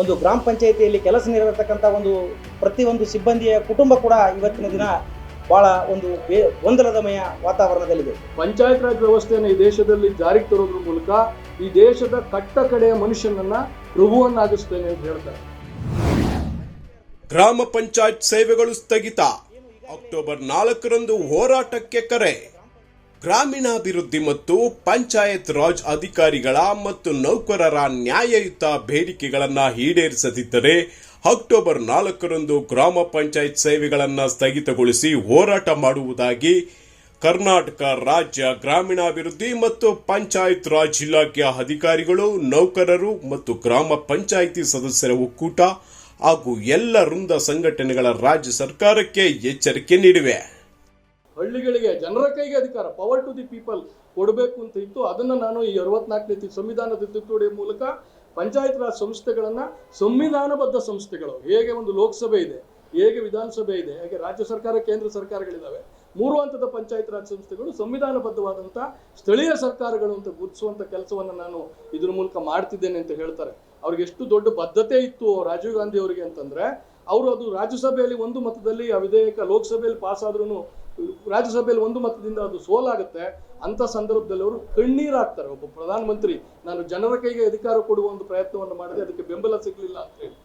ಒಂದು ಗ್ರಾಮ ಪಂಚಾಯಿತಿಯಲ್ಲಿ ಕೆಲಸ ನಿರ್ವಹಿರ್ತಕ್ಕಂಥ ಒಂದು ಪ್ರತಿಯೊಂದು ಸಿಬ್ಬಂದಿಯ ಕುಟುಂಬ ಕೂಡ ಇವತ್ತಿನ ದಿನ ಬಹಳ ಒಂದು ಬೇ ಗೊಂದಲದಮಯ ವಾತಾವರಣದಲ್ಲಿದೆ. ಪಂಚಾಯತ್ ರಾಜ್ ವ್ಯವಸ್ಥೆಯನ್ನು ಈ ದೇಶದಲ್ಲಿ ಜಾರಿಗೆ ತರೋದ್ರ ಮೂಲಕ ಈ ದೇಶದ ಕಟ್ಟ ಕಡೆಯ ಮನುಷ್ಯನನ್ನ ಪ್ರಭುವನ್ನಾಗಿಸ್ತೇನೆ ಅಂತ ಹೇಳ್ತಾರೆ. ಗ್ರಾಮ ಪಂಚಾಯತ್ ಸೇವೆಗಳು ಸ್ಥಗಿತ. ಅಕ್ಟೋಬರ್ ನಾಲ್ಕರಂದು ಹೋರಾಟಕ್ಕೆ ಕರೆ. ಗ್ರಾಮೀಣಾಭಿವೃದ್ಧಿ ಮತ್ತು ಪಂಚಾಯತ್ ರಾಜ್ ಅಧಿಕಾರಿಗಳ ಮತ್ತು ನೌಕರರ ನ್ಯಾಯಯುತ ಬೇಡಿಕೆಗಳನ್ನು ಈಡೇರಿಸದಿದ್ದರೆ ಅಕ್ಟೋಬರ್ ನಾಲ್ಕರಂದು ಗ್ರಾಮ ಪಂಚಾಯತ್ ಸೇವೆಗಳನ್ನು ಸ್ಥಗಿತಗೊಳಿಸಿ ಹೋರಾಟ ಮಾಡುವುದಾಗಿ ಕರ್ನಾಟಕ ರಾಜ್ಯ ಗ್ರಾಮೀಣಾಭಿವೃದ್ಧಿ ಮತ್ತು ಪಂಚಾಯತ್ ರಾಜ್ ಇಲಾಖೆಯ ಅಧಿಕಾರಿಗಳು, ನೌಕರರು ಮತ್ತು ಗ್ರಾಮ ಪಂಚಾಯಿತಿ ಸದಸ್ಯರ ಒಕ್ಕೂಟ ಹಾಗೂ ಎಲ್ಲ ವೃಂದ ಸಂಘಟನೆಗಳ ರಾಜ್ಯ ಸರ್ಕಾರಕ್ಕೆ ಎಚ್ಚರಿಕೆ ನೀಡಿವೆ. ಹಳ್ಳಿಗಳಿಗೆ ಜನರ ಕೈಗೆ ಅಧಿಕಾರ ಪವರ್ ಟು ದಿ ಪೀಪಲ್ ಕೊಡಬೇಕು ಅಂತ ಇತ್ತು. ಅದನ್ನು ನಾನು ಈ ಅರವತ್ನಾಲ್ಕನೇ ಸಂವಿಧಾನದ ತಿದ್ದುಪಡಿ ಮೂಲಕ ಪಂಚಾಯತ್ ರಾಜ್ ಸಂಸ್ಥೆಗಳನ್ನು ಸಂವಿಧಾನಬದ್ಧ ಸಂಸ್ಥೆಗಳು. ಹೇಗೆ ಒಂದು ಲೋಕಸಭೆ ಇದೆ, ಹೇಗೆ ವಿಧಾನಸಭೆ ಇದೆ, ಹೇಗೆ ರಾಜ್ಯ ಸರ್ಕಾರ, ಕೇಂದ್ರ ಸರ್ಕಾರಗಳಿದ್ದಾವೆ ಮೂರು ಹಂತದ ಪಂಚಾಯತ್ ರಾಜ್ ಸಂಸ್ಥೆಗಳು ಸಂವಿಧಾನಬದ್ಧವಾದಂಥ ಸ್ಥಳೀಯ ಸರ್ಕಾರಗಳು ಅಂತ ಗುರುತಿಸುವಂಥ ಕೆಲಸವನ್ನು ನಾನು ಇದ್ರ ಮೂಲಕ ಮಾಡ್ತಿದ್ದೇನೆ ಅಂತ ಹೇಳ್ತಾರೆ. ಅವ್ರಿಗೆ ಎಷ್ಟು ದೊಡ್ಡ ಬದ್ಧತೆ ಇತ್ತು ರಾಜೀವ್ ಗಾಂಧಿ ಅವರಿಗೆ ಅಂತಂದರೆ, ಅವರು ಅದು ರಾಜ್ಯಸಭೆಯಲ್ಲಿ ಒಂದು ಮತದಲ್ಲಿ ಆ ವಿಧೇಯಕ ಲೋಕಸಭೆಯಲ್ಲಿ ಪಾಸ್ ಆದ್ರೂ ರಾಜ್ಯಸಭೆಯಲ್ಲಿ ಒಂದು ಮತದಿಂದ ಅದು ಸೋಲಾಗುತ್ತೆ, ಅಂತ ಸಂದರ್ಭದಲ್ಲಿ ಅವರು ಕಣ್ಣೀರಾಗ್ತಾರೆ. ಒಬ್ಬ ಪ್ರಧಾನಮಂತ್ರಿ, ನಾನು ಜನರ ಕೈಗೆ ಅಧಿಕಾರ ಕೊಡುವ ಒಂದು ಪ್ರಯತ್ನವನ್ನು ಮಾಡಿದೆ, ಅದಕ್ಕೆ ಬೆಂಬಲ ಸಿಗಲಿಲ್ಲ ಅಂತ ಹೇಳಿ.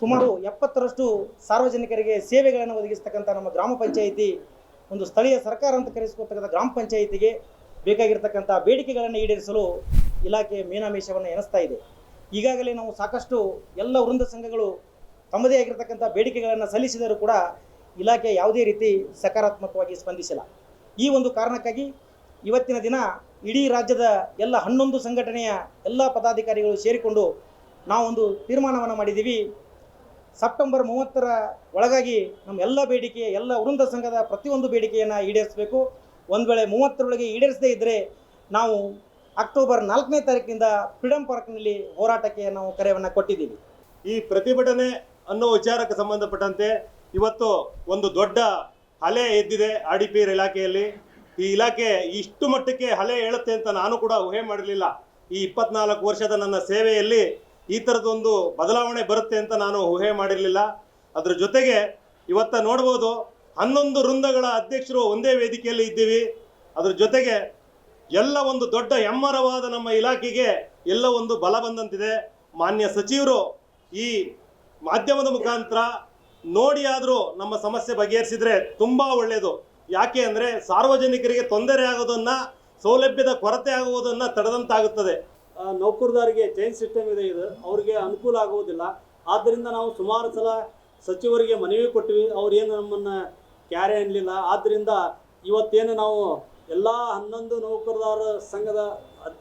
ಸುಮಾರು ಎಪ್ಪತ್ತರಷ್ಟು ಸಾರ್ವಜನಿಕರಿಗೆ ಸೇವೆಗಳನ್ನು ಒದಗಿಸ್ತಕ್ಕಂಥ ನಮ್ಮ ಗ್ರಾಮ ಪಂಚಾಯಿತಿ ಒಂದು ಸ್ಥಳೀಯ ಸರ್ಕಾರ ಅಂತ ಕರೆಸಿಕೊಳ್ತಕ್ಕಂಥ ಗ್ರಾಮ ಪಂಚಾಯಿತಿಗೆ ಬೇಕಾಗಿರ್ತಕ್ಕಂಥ ಬೇಡಿಕೆಗಳನ್ನು ಈಡೇರಿಸಲು ಇಲಾಖೆ ಮೀನಾಮೇಷವನ್ನು ಎನಿಸ್ತಾ ಇದೆ. ಈಗಾಗಲೇ ನಾವು ಸಾಕಷ್ಟು ಎಲ್ಲ ವೃಂದ ಸಂಘಗಳು ತಮ್ಮದೇ ಆಗಿರ್ತಕ್ಕಂಥ ಬೇಡಿಕೆಗಳನ್ನು ಸಲ್ಲಿಸಿದರೂ ಕೂಡ ಇಲಾಖೆ ಯಾವುದೇ ರೀತಿ ಸಕಾರಾತ್ಮಕವಾಗಿ ಸ್ಪಂದಿಸಿಲ್ಲ. ಈ ಒಂದು ಕಾರಣಕ್ಕಾಗಿ ಇವತ್ತಿನ ದಿನ ಇಡೀ ರಾಜ್ಯದ ಎಲ್ಲ ಹನ್ನೊಂದು ಸಂಘಟನೆಯ ಎಲ್ಲ ಪದಾಧಿಕಾರಿಗಳು ಸೇರಿಕೊಂಡು ನಾವೊಂದು ತೀರ್ಮಾನವನ್ನು ಮಾಡಿದ್ದೀವಿ. ಸೆಪ್ಟೆಂಬರ್ ಮೂವತ್ತರ ಒಳಗಾಗಿ ನಮ್ಮ ಎಲ್ಲ ಬೇಡಿಕೆ, ಎಲ್ಲ ವೃಂದ ಸಂಘದ ಪ್ರತಿಯೊಂದು ಬೇಡಿಕೆಯನ್ನು ಈಡೇರಿಸಬೇಕು. ಒಂದು ವೇಳೆ ಮೂವತ್ತರೊಳಗೆ ಈಡೇರಿಸದೇ ಇದ್ದರೆ ನಾವು ಅಕ್ಟೋಬರ್ ನಾಲ್ಕನೇ ತಾರೀಕಿನಿಂದ ಫ್ರೀಡಮ್ ಪಾರ್ಕ್ನಲ್ಲಿ ಹೋರಾಟಕ್ಕೆ ನಾವು ಕರೆಯನ್ನು ಕೊಟ್ಟಿದ್ದೀವಿ. ಈ ಪ್ರತಿಭಟನೆ ಅನ್ನೋ ವಿಚಾರಕ್ಕೆ ಸಂಬಂಧಪಟ್ಟಂತೆ ಇವತ್ತು ಒಂದು ದೊಡ್ಡ ಅಲೆ ಎದ್ದಿದೆ ಆರ್ ಡಿ ಇಲಾಖೆಯಲ್ಲಿ. ಈ ಇಲಾಖೆ ಇಷ್ಟು ಮಟ್ಟಕ್ಕೆ ಅಲೆ ಹೇಳುತ್ತೆ ಅಂತ ನಾನು ಕೂಡ ಊಹೆ ಮಾಡಿರಲಿಲ್ಲ. ಈ ಇಪ್ಪತ್ನಾಲ್ಕು ವರ್ಷದ ನನ್ನ ಸೇವೆಯಲ್ಲಿ ಈ ಥರದೊಂದು ಬದಲಾವಣೆ ಬರುತ್ತೆ ಅಂತ ನಾನು ಊಹೆ ಮಾಡಿರಲಿಲ್ಲ. ಅದ್ರ ಜೊತೆಗೆ ಇವತ್ತ ನೋಡ್ಬೋದು ಹನ್ನೊಂದು ವೃಂದಗಳ ಅಧ್ಯಕ್ಷರು ಒಂದೇ ವೇದಿಕೆಯಲ್ಲಿ ಇದ್ದೀವಿ. ಅದ್ರ ಜೊತೆಗೆ ಎಲ್ಲ ಒಂದು ದೊಡ್ಡ ಹೆಮ್ಮರವಾದ ನಮ್ಮ ಇಲಾಖೆಗೆ ಎಲ್ಲ ಒಂದು ಬಲ ಬಂದಂತಿದೆ. ಮಾನ್ಯ ಸಚಿವರು ಈ ಮಾಧ್ಯಮದ ಮುಖಾಂತರ ನೋಡಿ ಆದರೂ ನಮ್ಮ ಸಮಸ್ಯೆ ಬಗೆಹರಿಸಿದ್ರೆ ತುಂಬ ಒಳ್ಳೆಯದು ಯಾಕೆ ಅಂದರೆ ಸಾರ್ವಜನಿಕರಿಗೆ ತೊಂದರೆ ಆಗೋದನ್ನ, ಸೌಲಭ್ಯದ ಕೊರತೆ ಆಗುವುದನ್ನು ತಡೆದಂತಾಗುತ್ತದೆ. ನೌಕರದಾರಿಗೆ ಚೈನ್ ಸಿಸ್ಟಮ್ ಇದೆ ಇದು. ಅವ್ರಿಗೆ ಅನುಕೂಲ ಆಗುವುದಿಲ್ಲ ಆದ್ದರಿಂದ ನಾವು ಸುಮಾರು ಸಲ ಸಚಿವರಿಗೆ ಮನವಿ ಕೊಟ್ಟಿವಿ ಅವ್ರೇನು ನಮ್ಮನ್ನು ಕ್ಯಾರೆ ಅನ್ನಲಿಲ್ಲ ಆದ್ದರಿಂದ ಇವತ್ತೇನು ನಾವು ಎಲ್ಲ ಹನ್ನೊಂದು ನೌಕರದಾರ ಸಂಘದ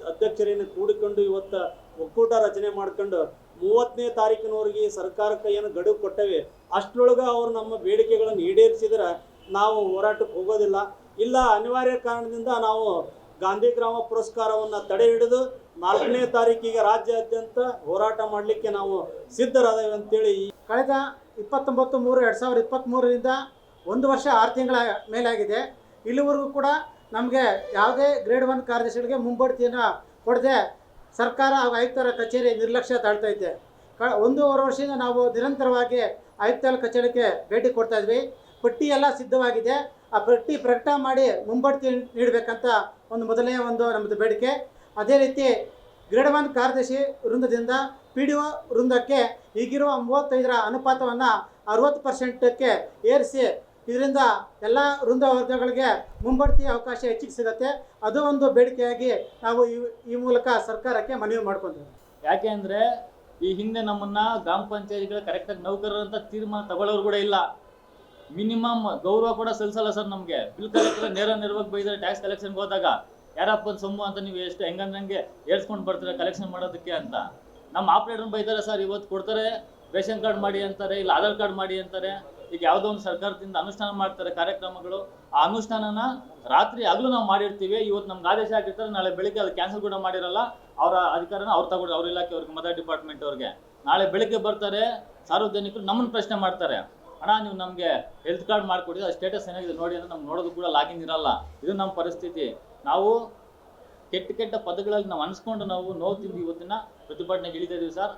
ಅಧ್ಯಕ್ಷರೇನು ಕೂಡಿಕೊಂಡು ಇವತ್ತು ಒಕ್ಕೂಟ ರಚನೆ ಮಾಡ್ಕೊಂಡು ಮೂವತ್ತನೇ ತಾರೀಕಿನವರೆಗೆ ಸರ್ಕಾರಕ್ಕೆ ಏನು ಗಡುವು ಕೊಟ್ಟೇವೆ, ಅಷ್ಟರೊಳಗೆ ಅವರು ನಮ್ಮ ಬೇಡಿಕೆಗಳನ್ನು ಈಡೇರಿಸಿದ್ರೆ ನಾವು ಹೋರಾಟಕ್ಕೆ ಹೋಗೋದಿಲ್ಲ. ಇಲ್ಲ, ಅನಿವಾರ್ಯ ಕಾರಣದಿಂದ ನಾವು ಗಾಂಧಿ ಗ್ರಾಮ ಪುರಸ್ಕಾರವನ್ನು ತಡೆ ಹಿಡಿದು ನಾಲ್ಕನೇ ತಾರೀಕಿಗೆ ರಾಜ್ಯಾದ್ಯಂತ ಹೋರಾಟ ಮಾಡಲಿಕ್ಕೆ ನಾವು ಸಿದ್ಧರಾದೇವೆ ಅಂತೇಳಿ ಕಳೆದ ಇಪ್ಪತ್ತೊಂಬತ್ತು ಮೂರು, ಎರಡು ಸಾವಿರದ ಇಪ್ಪತ್ತ್ಮೂರರಿಂದ ಒಂದು ವರ್ಷ ಆರು ತಿಂಗಳ ಮೇಲಾಗಿದೆ. ಇಲ್ಲಿವರೆಗೂ ಕೂಡ ನಮಗೆ ಯಾವುದೇ ಗ್ರೇಡ್ ಒನ್ ಕಾರ್ಯದರ್ಶಿಗಳಿಗೆ ಮುಂಬಡ್ತಿಯನ್ನು ಕೊಡದೆ ಸರ್ಕಾರ ಹಾಗೂ ಆಯುಕ್ತರ ಕಚೇರಿ ನಿರ್ಲಕ್ಷ್ಯ ತಾಳ್ತೈತೆ ಕ ಒಂದೂವರೆ ವರ್ಷದಿಂದ ನಾವು ನಿರಂತರವಾಗಿ ಆಯುಕ್ತರ ಕಚೇರಿಗೆ ಭೇಟಿ ಕೊಡ್ತಾ ಇದ್ವಿ. ಪಟ್ಟಿ ಎಲ್ಲ ಸಿದ್ಧವಾಗಿದೆ. ಆ ಪಟ್ಟಿ ಪ್ರಕಟ ಮಾಡಿ ಮುಂಬಡ್ತಿ ನೀಡಬೇಕಂತ ಒಂದು ಮೊದಲನೇ ಒಂದು ನಮ್ಮದು ಬೇಡಿಕೆ. ಅದೇ ರೀತಿ ಗ್ರೇಡ್ ಒನ್ ಕಾರ್ಯದರ್ಶಿ ವೃಂದದಿಂದ ಪಿ ಡಿ ಒ ವೃಂದಕ್ಕೆ ಈಗಿರುವ ಮೂವತ್ತೈದರ ಅನುಪಾತವನ್ನು ಅರುವತ್ತು ಪರ್ಸೆಂಟಕ್ಕೆ ಏರಿಸಿ ಇದರಿಂದ ಎಲ್ಲ ವೃಂದ ವರ್ಗಗಳಿಗೆ ಮುಂಬಡ್ತಿ ಅವಕಾಶ ಹೆಚ್ಚಿಗೆ ಸಿಗುತ್ತೆ. ಅದು ಒಂದು ಬೇಡಿಕೆಯಾಗಿ ನಾವು ಈ ಈ ಮೂಲಕ ಸರ್ಕಾರಕ್ಕೆ ಮನವಿ ಮಾಡ್ಕೊಂತೀವಿ. ಯಾಕೆ ಅಂದರೆ ಈ ಹಿಂದೆ ನಮ್ಮನ್ನ ಗ್ರಾಮ ಪಂಚಾಯತಿಗಳ ಕರೆಕ್ಟಾಗಿ ನೌಕರರು ಅಂತ ತೀರ್ಮಾನ ತಗೊಳ್ಳೋರು ಕೂಡ ಇಲ್ಲ. ಮಿನಿಮಮ್ ಗೌರವ ಕೂಡ ಸಲ್ಲಿಸಲ್ಲ ಸರ್ ನಮಗೆ. ಬಿಲ್ ಕಲೆಕ್ಟರ್ ನೇರ ನೆರವಾಗಿ ಬೈದರೆ ಟ್ಯಾಕ್ಸ್ ಕಲೆಕ್ಷನ್ಗೆ ಹೋದಾಗ, ಯಾರಪ್ಪ ಸೊಮ್ಮು ಅಂತ ನೀವು ಎಷ್ಟು ಹೆಂಗಂದಂಗೆ ಏರ್ಸ್ಕೊಂಡು ಬರ್ತೀರಾ ಕಲೆಕ್ಷನ್ ಮಾಡೋದಕ್ಕೆ ಅಂತ. ನಮ್ಮ ಆಪ್ರೇಟರ್ ಬೈತಾರೆ ಸರ್, ಇವತ್ತು ಕೊಡ್ತಾರೆ, ರೇಷನ್ ಕಾರ್ಡ್ ಮಾಡಿ ಅಂತಾರೆ, ಇಲ್ಲ ಆಧಾರ್ ಕಾರ್ಡ್ ಮಾಡಿ ಅಂತಾರೆ. ಈಗ ಯಾವುದೋ ಒಂದು ಸರ್ಕಾರದಿಂದ ಅನುಷ್ಠಾನ ಮಾಡ್ತಾರೆ ಕಾರ್ಯಕ್ರಮಗಳು, ಆ ಅನುಷ್ಠಾನನ ರಾತ್ರಿ ಹಗಲು ನಾವು ಮಾಡಿರ್ತೀವಿ. ಇವತ್ತು ನಮ್ಗೆ ಆದೇಶ ಆಗಿರ್ತಾರೆ ನಾಳೆ ಬೆಳಿಗ್ಗೆ ಅದು ಕ್ಯಾನ್ಸಲ್ ಕೂಡ ಮಾಡಿರಲ್ಲ, ಅವರ ಅಧಿಕಾರನ ಅವ್ರು ತಗೊಂಡು ಅವ್ರ ಇಲಾಖೆ ಅವ್ರಿಗೆ ಮದರ್ ಡಿಪಾರ್ಟ್ಮೆಂಟ್ ಅವ್ರಿಗೆ. ನಾಳೆ ಬೆಳಿಗ್ಗೆ ಬರ್ತಾರೆ, ಸಾರ್ವಜನಿಕರು ನಮ್ಮನ್ನು ಪ್ರಶ್ನೆ ಮಾಡ್ತಾರೆ. ಅಣ್ಣ, ನೀವು ನಮಗೆ ಹೆಲ್ತ್ ಕಾರ್ಡ್ ಮಾಡಿಕೊಡಿ ಅದು ಸ್ಟೇಟಸ್ ಏನಾಗಿದೆ ನೋಡಿ ಅಂದರೆ ನಮ್ಗೆ ನೋಡೋದು ಕೂಡ ಲಾಗಿನ್ ಇರಲ್ಲ. ಇದು ನಮ್ಮ ಪರಿಸ್ಥಿತಿ. ನಾವು ಕೆಟ್ಟ ಕೆಟ್ಟ ಪದಗಳಲ್ಲಿ ನಾವು ಅನ್ಸ್ಕೊಂಡು ನಾವು ನೋವು ತಿಂದು ಇವತ್ತಿನ ಪ್ರತಿಭಟನೆಗೆ ಇಳಿತಾ ಇದೀವಿ ಸರ್.